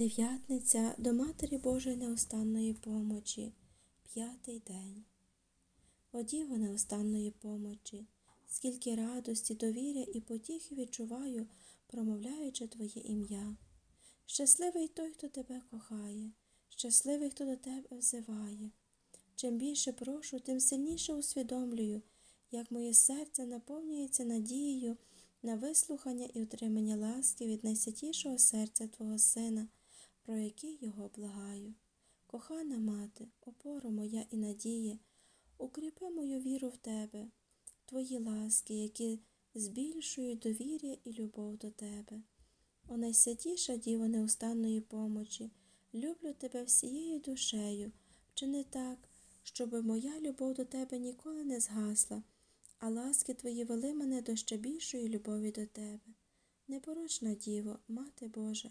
Дев'ятниця до Матері Божої неустанної помочі, п'ятий день. О Діво неустанної помочі, скільки радості, довіря і потіхи відчуваю, промовляючи Твоє ім'я. Щасливий той, хто тебе кохає, щасливий, хто до тебе взиває. Чим більше прошу, тим сильніше усвідомлюю, як моє серце наповнюється надією на вислухання і отримання ласки від найсвятішого серця Твого Сина, про який його благаю. Кохана мати, опора моя і надія, укріпи мою віру в Тебе, Твої ласки, які збільшують довір'я і любов до Тебе. О найсвятіша Діво неустанної помочі, люблю Тебе всією душею, вчини так, щоби моя любов до Тебе ніколи не згасла, а ласки Твої вели мене до ще більшої любові до Тебе. Непорочна Діво, Мати Божа